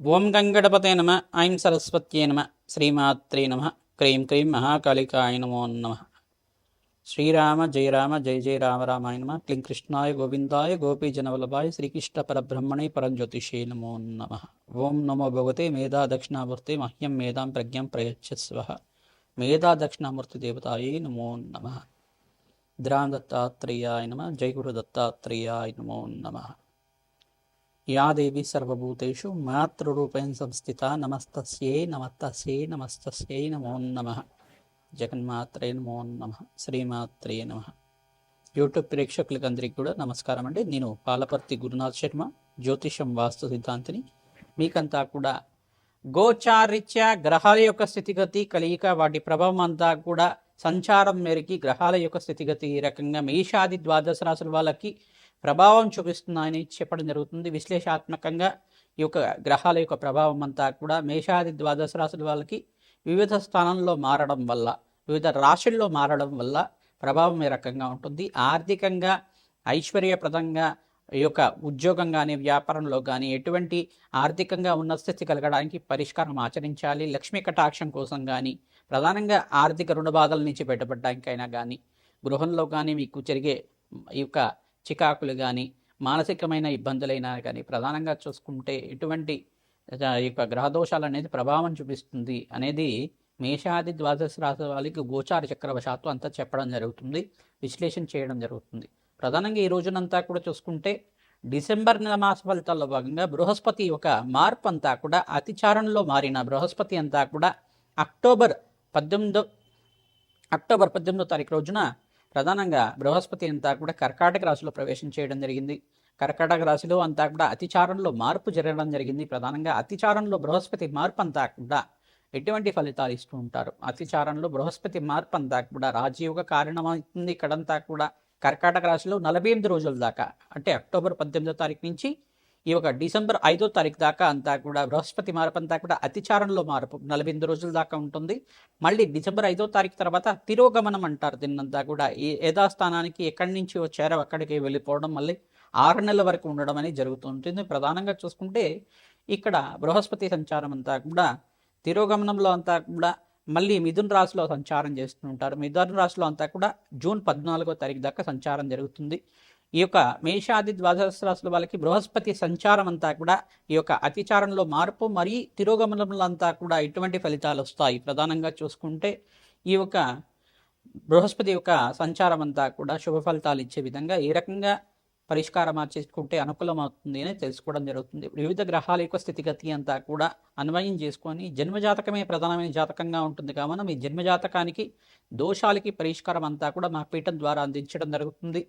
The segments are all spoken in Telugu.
ఓం గంగణపతే నమ ఐం సరస్వత్యే నమ శ్రీమాత్రే నమ క్రీం క్రీం మహాకాళికాయ నమో నమ. శ్రీరామ జయ రామ జయ జయ రామ రామాయ నమ క్లీం కృష్ణాయ గోవిందాయ గోపీజనవల్లభాయ శ్రీకృష్ణ పరబ్రహ్మణే పరంజ్యోతిషే నమో నమ. ఓం నమో భగవతే మేధా దక్షిణామూర్తి మహ్యం మేధాం ప్రజ్ఞం ప్రయచ్చస్వ. మేధా దక్షిణామూర్తి దేవతాయే నమో నమ. ద్రాం దత్తాత్రేయాయ నమ జయ గురు దత్తాత్రేయాయ నమో నమ. యా దేవి సర్వభూతేషు మాతృరూపేణ సంస్థిత నమస్తస్యై నమస్తస్యై నమస్తస్యై నమో నమ. జగన్మాత్రే నమో నమ. శ్రీమాత్రే నమ. యూట్యూబ్ ప్రేక్షకులకందరికీ కూడా నమస్కారం అండి. నేను పాలపర్తి గురునాథ్ శర్మ జ్యోతిషం వాస్తు సిద్ధాంతిని. మీకంతా కూడా గోచారిత్య గ్రహాల యొక్క స్థితిగతి కలియిక వాటి ప్రభావం అంతా కూడా సంచారం మేరకి గ్రహాల యొక్క స్థితిగతి ఈ రకంగా మేషాది ద్వాదశ రాశుల వాళ్ళకి ప్రభావం చూపిస్తున్నాయని చెప్పడం జరుగుతుంది. విశ్లేషాత్మకంగా ఈ యొక్క గ్రహాల యొక్క ప్రభావం అంతా కూడా మేషాది ద్వాదశ రాశుల వాళ్ళకి వివిధ స్థానంలో మారడం వల్ల వివిధ రాశుల్లో మారడం వల్ల ప్రభావం ఈ రకంగా ఉంటుంది. ఆర్థికంగా ఐశ్వర్యప్రదంగా ఈ యొక్క ఉద్యోగం కానీ వ్యాపారంలో కానీ ఎటువంటి ఆర్థికంగా ఉన్న స్థితి కలగడానికి పరిష్కారం ఆచరించాలి. లక్ష్మీ కటాక్షం కోసం కానీ ప్రధానంగా ఆర్థిక రుణ బాధల నుంచి బయటపడడానికైనా కానీ గృహంలో కానీ మీకు జరిగే ఈ యొక్క చికాకులు కానీ మానసికమైన ఇబ్బందులైనా కానీ ప్రధానంగా చూసుకుంటే ఎటువంటి ఈ యొక్క గ్రహదోషాలు అనేది ప్రభావం చూపిస్తుంది అనేది మేషాది ద్వాదశ రాశి వాళ్ళకి గోచార చక్రవశాత్తు అంతా చెప్పడం జరుగుతుంది విశ్లేషణ చేయడం జరుగుతుంది. ప్రధానంగా ఈ రోజునంతా కూడా చూసుకుంటే డిసెంబర్ నెల మాస ఫలితాల్లో భాగంగా బృహస్పతి ఒక మార్పు అంతా కూడా అతిచారణలో మారిన బృహస్పతి అంతా కూడా అక్టోబర్ పద్దెనిమిదో అక్టోబర్ పద్దెనిమిదో తారీఖు రోజున ప్రధానంగా బృహస్పతి అంతా కూడా కర్కాటక రాశిలో ప్రవేశం చేయడం జరిగింది. కర్కాటక రాశిలో అంతా కూడా అతిచారంలో మార్పు జరగడం జరిగింది. ప్రధానంగా అతిచారంలో బృహస్పతి మార్పు అంతా కూడా ఎటువంటి ఫలితాలు ఇస్తూ ఉంటారు? అతిచారంలో బృహస్పతి మార్పు అంతా కూడా రాజయోగ కారణమవుతుంది. ఇక్కడంతా కూడా కర్కాటక రాశిలో నలభై ఎనిమిది రోజుల దాకా అంటే అక్టోబర్ పద్దెనిమిదో తారీఖు నుంచి ఈ ఒక డిసెంబర్ ఐదో తారీఖు దాకా అంతా కూడా బృహస్పతి మార్పు అంతా కూడా అతిచారంలో మార్పు. నలభై ఎనిమిది రోజుల దాకా ఉంటుంది. మళ్ళీ డిసెంబర్ ఐదో తారీఖు తర్వాత తిరోగమనం అంటారు. దీన్నంతా కూడా ఈ యథాస్థానానికి ఎక్కడి నుంచి వచ్చారో అక్కడికి వెళ్ళిపోవడం మళ్ళీ ఆరు నెలల వరకు ఉండడం అనేది జరుగుతుంటుంది. ప్రధానంగా చూసుకుంటే ఇక్కడ బృహస్పతి సంచారం అంతా కూడా తిరోగమనంలో అంతా కూడా మళ్ళీ మిథున్ రాశిలో సంచారం చేస్తూ ఉంటారు మిథున్ రాశిలో అంతా కూడా జూన్ పద్నాలుగో తారీఖు దాకా సంచారం జరుగుతుంది. ఈ యొక్క మేషాది ద్వాదశ రాశుల వాళ్ళకి బృహస్పతి సంచారం అంతా కూడా ఈ యొక్క అతిచారంలో మార్పు మరియు తిరోగమనంలో అంతా కూడా ఎటువంటి ఫలితాలు వస్తాయి. ప్రధానంగా చూసుకుంటే ఈ యొక్క బృహస్పతి యొక్క సంచారం అంతా కూడా శుభ ఫలితాలు ఇచ్చే విధంగా ఏ రకంగా పరిష్కారం మార్చేసుకుంటే అనుకూలమవుతుంది అని తెలుసుకోవడం జరుగుతుంది. వివిధ గ్రహాల యొక్క స్థితిగతి అంతా కూడా అన్వయం చేసుకొని జన్మజాతకమే ప్రధానమైన జాతకంగా ఉంటుంది. కావున మీ జన్మజాతకానికి దోషాలకి పరిష్కారం అంతా కూడా మా పీఠం ద్వారా అందించడం జరుగుతుంది.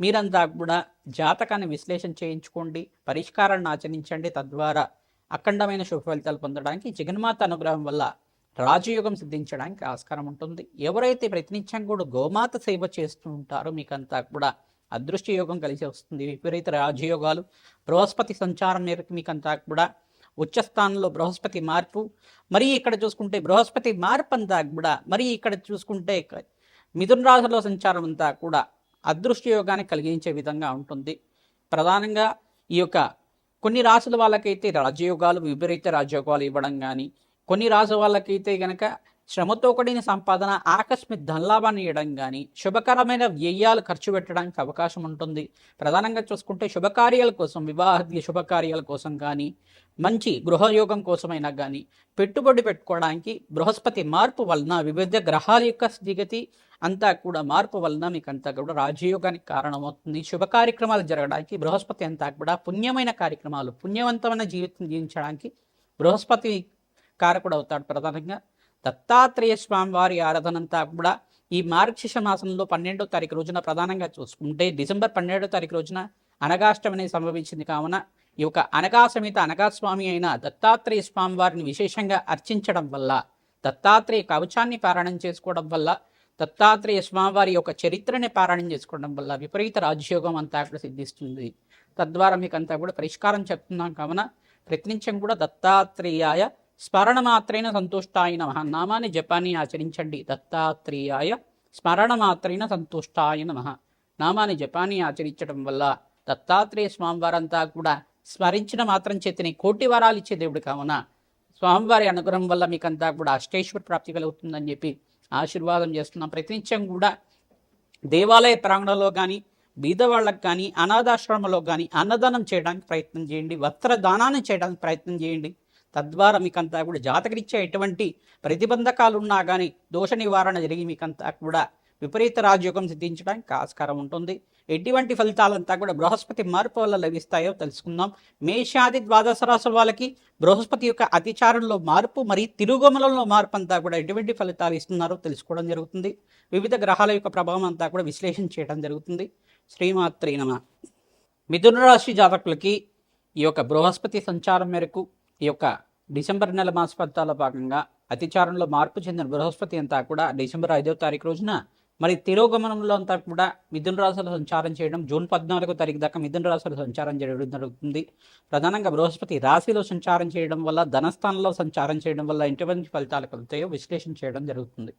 మీరంతా కూడా జాతకాన్ని విశ్లేషణ చేయించుకోండి పరిష్కారాన్ని ఆచరించండి తద్వారా అఖండమైన శుభ ఫలితాలు పొందడానికి జగన్మాత అనుగ్రహం వల్ల రాజయోగం సిద్ధించడానికి ఆస్కారం ఉంటుంది. ఎవరైతే ప్రతినిత్యం కూడా గోమాత సేవ చేస్తూ ఉంటారో మీకంతా కూడా అదృష్ట యోగం కలిసి వస్తుంది. విపరీత రాజయోగాలు బృహస్పతి సంచారం మేరకు మీకంతా కూడా ఉచ్చస్థానంలో బృహస్పతి మార్పు మరీ ఇక్కడ చూసుకుంటే బృహస్పతి మార్పు అంతా కూడా మరీ ఇక్కడ చూసుకుంటే మిథున రాశిలో సంచారం అంతా కూడా అదృష్ట యోగాన్ని కలిగించే విధంగా ఉంటుంది. ప్రధానంగా ఈ యొక్క కొన్ని రాసుల వాళ్ళకైతే రాజయోగాలు విపరీత రాజయోగాలు ఇవ్వడం కానీ కొన్ని రాసు వాళ్ళకైతే కనుక శ్రమతో కూడిన సంపాదన ఆకస్మిక ధనలాభాన్ని ఇవ్వడం కానీ శుభకరమైన వ్యయాలు ఖర్చు పెట్టడానికి అవకాశం ఉంటుంది. ప్రధానంగా చూసుకుంటే శుభకార్యాల కోసం వివాహ శుభకార్యాల కోసం కానీ మంచి గృహయోగం కోసమైనా కానీ పెట్టుబడి పెట్టుకోవడానికి బృహస్పతి మార్పు వలన వివిధ గ్రహాల యొక్క స్థితిగతి అంతా కూడా మార్పు వలన మీకు అంతా కూడా రాజయోగానికి కారణమవుతుంది. శుభ కార్యక్రమాలు జరగడానికి బృహస్పతి అంతా కూడా పుణ్యమైన కార్యక్రమాలు పుణ్యవంతమైన జీవితం జీవించడానికి బృహస్పతి కారకుడు అవుతాడు ప్రధానంగా. దత్తాత్రేయ స్వామి వారి ఆరాధనంతా కూడా ఈ మార్గశిష మాసంలో పన్నెండో తారీఖు రోజున ప్రధానంగా చూసుకుంటే డిసెంబర్ పన్నెండో తారీఖు రోజున అనగాష్టం సంభవించింది కావున ఈ యొక్క అనగా సమేత అనగాస్వామి అయిన దత్తాత్రేయ స్వామి వారిని విశేషంగా అర్చించడం వల్ల దత్తాత్రేయ కవచాన్ని పారాయణం చేసుకోవడం వల్ల దత్తాత్రేయ స్వామివారి యొక్క చరిత్రని పారాయణం చేసుకోవడం వల్ల విపరీత రాజయోగం అంతా కూడా సిద్ధిస్తుంది. తద్వారా మీకు అంతా కూడా పరిష్కారం చెప్తున్నాం కావున ప్రతినిత్యం కూడా దత్తాత్రేయాయ స్మరణ మాత్రైన సంతుష్టాయ నమ. నామాన్ని జపాన్ని ఆచరించండి. దత్తాత్రేయాయ స్మరణ మాత్రైన సంతుష్టాయ నమ. నామాన్ని జపాన్ని ఆచరించడం వల్ల దత్తాత్రేయ స్వామివారంతా కూడా స్మరించిన మాత్రం చేతిని కోటి వరాలు ఇచ్చే దేవుడు కావున స్వామివారి అనుగ్రహం వల్ల మీకంతా కూడా అష్టేశ్వర ప్రాప్తి కలుగుతుందని చెప్పి ఆశీర్వాదం చేస్తున్నాం. ప్రతినిత్యం కూడా దేవాలయ ప్రాంగణంలో కానీ బీదవాళ్ళకు కానీ అనాథాశ్రమంలో కానీ అన్నదానం చేయడానికి ప్రయత్నం చేయండి. వస్త్రదానాన్ని చేయడానికి ప్రయత్నం చేయండి. తద్వారా మీకంతా కూడా జాతకరిచ్చే ఎటువంటి ప్రతిబంధకాలు ఉన్నా కానీ దోష నివారణ జరిగి మీకంతా కూడా విపరీత రాజయోగం సిద్ధించడానికి ఆస్కారం ఉంటుంది. ఎటువంటి ఫలితాలంతా కూడా బృహస్పతి మార్పు వల్ల లభిస్తాయో తెలుసుకుందాం. మేషాది ద్వాదశ రాసుల వాళ్ళకి బృహస్పతి యొక్క అతిచారంలో మార్పు మరియు తిరుగుమలలో మార్పు అంతా కూడా ఎటువంటి ఫలితాలు ఇస్తున్నారో తెలుసుకోవడం జరుగుతుంది. వివిధ గ్రహాల యొక్క ప్రభావం అంతా కూడా విశ్లేషణ చేయడం జరుగుతుంది. శ్రీమాత్రి నమ. మిథున రాశి జాతకులకి ఈ యొక్క బృహస్పతి సంచారం మేరకు ఈ యొక్క డిసెంబర్ నెల మాస ఫలితాల భాగంగా అతిచారంలో మార్పు చెందిన బృహస్పతి అంతా కూడా డిసెంబర్ ఐదవ తారీఖు రోజున మరి తిరోగమనంలో అంతా కూడా మిథున రాశులు సంచారం చేయడం జూన్ పద్నాలుగో తారీఖు దాకా మిథున రాశులు సంచారం చేయడం జరుగుతుంది. ప్రధానంగా బృహస్పతి రాశిలో సంచారం చేయడం వల్ల ధనస్థానంలో సంచారం చేయడం వల్ల ఎటువంటి ఫలితాలు కలుగుతాయో విశ్లేషణ చేయడం జరుగుతుంది.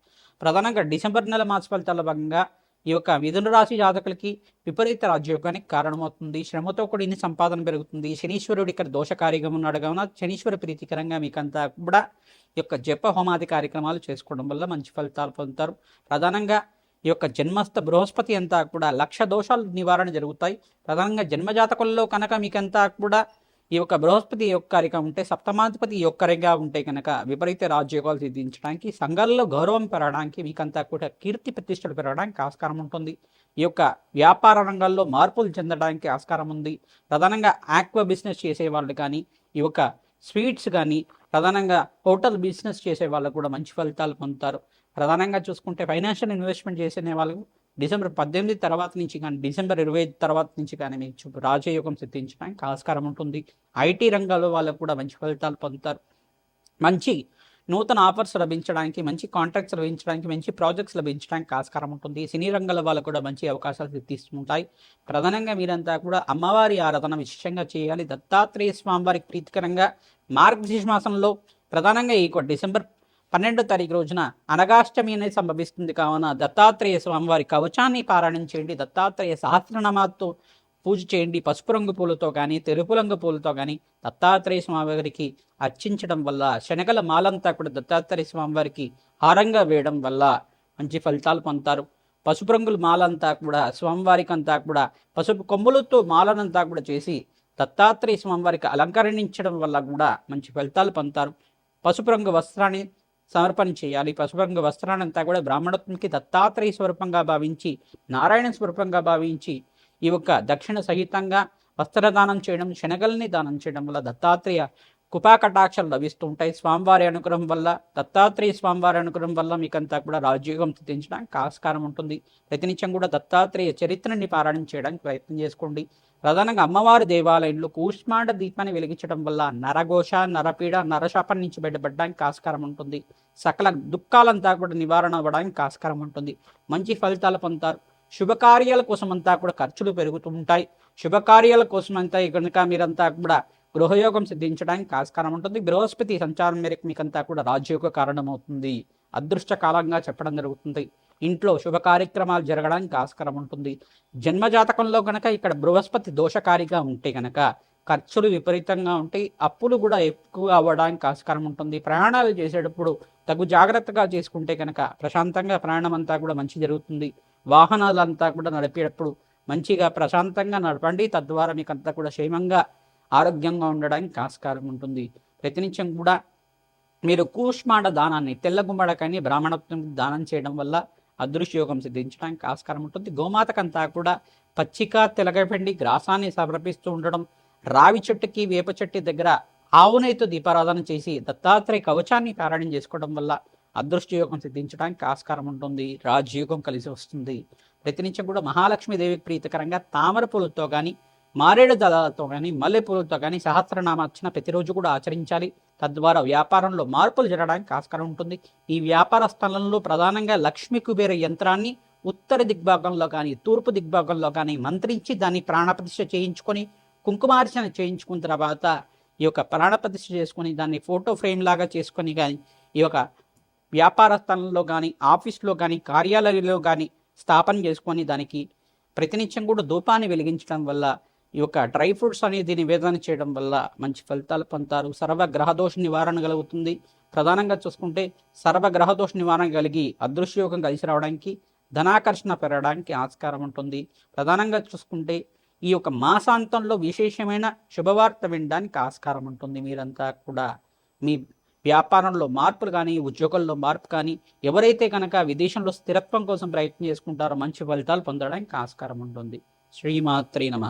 ప్రధానంగా డిసెంబర్ నెల మాస ఫలితాల భాగంగా ఈ యొక్క మిథున రాశి జాతకులకి విపరీత రాజ్యోగానికి కారణమవుతుంది. శ్రమతో కూడిన సంపాదన పెరుగుతుంది. శనీశ్వరుడు ఇక్కడ దోషకారిగా ఉన్నాడు. కావున శనీశ్వర ప్రీతికరంగా మీకంతా కూడా ఈ యొక్క జప హోమాది కార్యక్రమాలు చేసుకోవడం వల్ల మంచి ఫలితాలు పొందుతారు. ప్రధానంగా ఈ యొక్క జన్మస్థ బృహస్పతి అంతా కూడా లక్ష దోషాలు నివారణ జరుగుతాయి. ప్రధానంగా జన్మజాతకుల్లో కనుక మీకంతా కూడా ఈ యొక్క బృహస్పతి యొక్కరిగా ఉంటే సప్తమాధిపతి యొక్కరిగా ఉంటే కనుక విపరీత రాజ్యోగాలు సిద్ధించడానికి సంఘాల్లో గౌరవం పెరగడానికి మీకంతా కూడా కీర్తి ప్రతిష్టలు పెరగడానికి ఆస్కారం ఉంటుంది. ఈ యొక్క వ్యాపార రంగాల్లో మార్పులు చెందడానికి ఆస్కారం ఉంది. ప్రధానంగా ఆక్వా బిజినెస్ చేసే వాళ్ళు కానీ ఈ యొక్క స్వీట్స్ కానీ ప్రధానంగా హోటల్ బిజినెస్ చేసే వాళ్ళు కూడా మంచి ఫలితాలు పొందుతారు. ప్రధానంగా చూసుకుంటే ఫైనాన్షియల్ ఇన్వెస్ట్మెంట్ చేసే వాళ్ళు డిసెంబర్ పద్దెనిమిది తర్వాత నుంచి కానీ డిసెంబర్ ఇరవై ఐదు తర్వాత నుంచి కానీ మీకు రాజయోగం సిద్ధించడానికి ఆస్కారం ఉంటుంది. ఐటీ రంగాల్లో వాళ్ళకు కూడా మంచి ఫలితాలు పొందుతారు. మంచి నూతన ఆఫర్స్ లభించడానికి మంచి కాంట్రాక్ట్స్ లభించడానికి మంచి ప్రాజెక్ట్స్ లభించడానికి ఆస్కారం ఉంటుంది. సినీ రంగాల వాళ్ళకు కూడా మంచి అవకాశాలు సిద్ధిస్తుంటాయి. ప్రధానంగా మీరంతా కూడా అమ్మవారి ఆరాధన విశేషంగా చేయాలి. దత్తాత్రేయ స్వామివారికి ప్రీతికరంగా మార్గశీర్ష మాసంలో ప్రధానంగా ఈ డిసెంబర్ పన్నెండో తారీఖు రోజున అనగాష్టమి అనేది సంభవిస్తుంది కావున దత్తాత్రేయ స్వామివారి కవచాన్ని పారాయణం చేయండి దత్తాత్రేయ సహస్రనామాతో పూజ చేయండి పసుపు రంగు పూలతో కానీ తెలుపు రంగు పూలతో కానీ దత్తాత్రేయ స్వామివారికి అర్చించడం వల్ల శనగల మాలంతా కూడా దత్తాత్రేయ స్వామివారికి హారంగా వేయడం వల్ల మంచి ఫలితాలు పొందుతారు. పసుపు రంగుల మాలంతా కూడా స్వామివారికి అంతా కూడా పసుపు కొమ్ములతో మాలనంతా కూడా చేసి దత్తాత్రేయ స్వామివారికి అలంకరించడం వల్ల కూడా మంచి ఫలితాలు పొందుతారు. పసుపు రంగు వస్త్రాన్ని సమర్పణ చేయాలి. పశుభంగ రంగు కూడా బ్రాహ్మణత్వంకి దత్తాత్రేయ స్వరూపంగా భావించి నారాయణ స్వరూపంగా భావించి ఈ యొక్క దక్షిణ సహితంగా వస్త్రదానం చేయడం శనగల్ని దానం చేయడం వల్ల దత్తాత్రేయ కృపాకటాక్షలు లభిస్తుంటాయి. స్వామివారి అనుగ్రహం వల్ల దత్తాత్రేయ స్వామివారి అనుగ్రహం వల్ల మీకంతా కూడా రాజయోగం సిద్ధించడానికి ఆస్కారం ఉంటుంది. ప్రతినిత్యం కూడా దత్తాత్రేయ చరిత్రని పారాయణం చేయడానికి ప్రయత్నం చేసుకోండి. ప్రధానంగా అమ్మవారి దేవాలయంలో కూష్మాండ దీపాన్ని వెలిగించడం వల్ల నరఘోష నరపీడ నరశాపం నుంచి బయటపడడానికి ఆస్కారం ఉంటుంది. సకల దుఃఖాలంతా కూడా నివారణ అవ్వడానికి ఆస్కారం ఉంటుంది. మంచి ఫలితాలు పొందుతారు. శుభకార్యాల కోసం అంతా కూడా ఖర్చులు పెరుగుతూ ఉంటాయి శుభకార్యాల కోసం అంతా కనుక మీరంతా కూడా గృహయోగం సిద్ధించడానికి ఆస్కారం ఉంటుంది. బృహస్పతి సంచారం మేరకు మీకంతా కూడా రాజయోగ కారణమవుతుంది. అదృష్ట కాలంగా చెప్పడం జరుగుతుంది. ఇంట్లో శుభ కార్యక్రమాలు జరగడానికి ఆస్కారం ఉంటుంది. జన్మజాతకంలో కనుక ఇక్కడ బృహస్పతి దోషకారిగా ఉంటే కనుక ఖర్చులు విపరీతంగా ఉంటాయి. అప్పులు కూడా ఎక్కువ అవ్వడానికి ఆస్కారం ఉంటుంది. ప్రయాణాలు చేసేటప్పుడు తగు జాగ్రత్తగా చేసుకుంటే కనుక ప్రశాంతంగా ప్రయాణం అంతా కూడా మంచి జరుగుతుంది. వాహనాలంతా కూడా నడిపేటప్పుడు మంచిగా ప్రశాంతంగా నడపండి. తద్వారా మీకంతా కూడా క్షేమంగా ఆరోగ్యంగా ఉండడానికి ఆస్కారం ఉంటుంది. ప్రతినిత్యం కూడా మీరు కూష్మాండ దానాన్ని తెల్ల గుమ్మడకాన్ని బ్రాహ్మణత్వం దానం చేయడం వల్ల అదృశ్యయోగం సిద్ధించడానికి ఆస్కారం ఉంటుంది. గోమాతకంతా కూడా పచ్చిక తెలగపిండి గ్రాసాన్ని సమర్పిస్తూ ఉండడం రావి చెట్టుకి వేప చెట్టు దగ్గర ఆవునైతో దీపారాధన చేసి దత్తాత్రేయ కవచాన్ని పారాయణం చేసుకోవడం వల్ల అదృష్టయోగం సిద్ధించడానికి ఆస్కారం ఉంటుంది. రాజయోగం కలిసి వస్తుంది. ప్రతినిత్యం కూడా మహాలక్ష్మీదేవికి ప్రీతికరంగా తామర పూలతో కానీ మారేడు దళాలతో కానీ మల్లెపూలతో కానీ సహస్రనామార్చన ప్రతిరోజు కూడా ఆచరించాలి. తద్వారా వ్యాపారంలో మార్పులు జరగడానికి ఆస్కారం ఉంటుంది. ఈ వ్యాపార స్థలంలో ప్రధానంగా లక్ష్మీ కుబేర యంత్రాన్ని ఉత్తర దిగ్భాగంలో కానీ తూర్పు దిగ్భాగంలో కానీ మంత్రించి దాన్ని ప్రాణప్రతిష్ఠ చేయించుకొని కుంకుమార్చన చేయించుకున్న తర్వాత ఈ యొక్క ప్రాణప్రతిష్ఠ చేసుకొని దాన్ని ఫోటో ఫ్రేమ్ లాగా చేసుకొని కానీ ఈ యొక్క వ్యాపార స్థలంలో కానీ ఆఫీస్లో కానీ కార్యాలయంలో కానీ స్థాపన చేసుకొని దానికి ప్రతినిత్యం కూడా ధూపాన్ని వెలిగించడం వల్ల ఈ యొక్క డ్రై ఫ్రూట్స్ అనేది నివేదన చేయడం వల్ల మంచి ఫలితాలు పొందుతారు. సర్వ గ్రహదోష నివారణ కలుగుతుంది. ప్రధానంగా చూసుకుంటే సర్వ గ్రహదోష నివారణ కలిగి అదృశ్యయోగం కలిసి రావడానికి ధనాకర్షణ పెరగడానికి ఆస్కారం ఉంటుంది. ప్రధానంగా చూసుకుంటే ఈ యొక్క మాసాంతంలో విశేషమైన శుభవార్త వినడానికి ఆస్కారం ఉంటుంది. మీరంతా కూడా మీ వ్యాపారంలో మార్పులు కానీ ఉద్యోగంలో మార్పు కానీ ఎవరైతే కనుక విదేశంలో స్థిరత్వం కోసం ప్రయత్నం చేసుకుంటారో మంచి ఫలితాలు పొందడానికి ఆస్కారం ఉంటుంది. శ్రీమాత్రి నమ.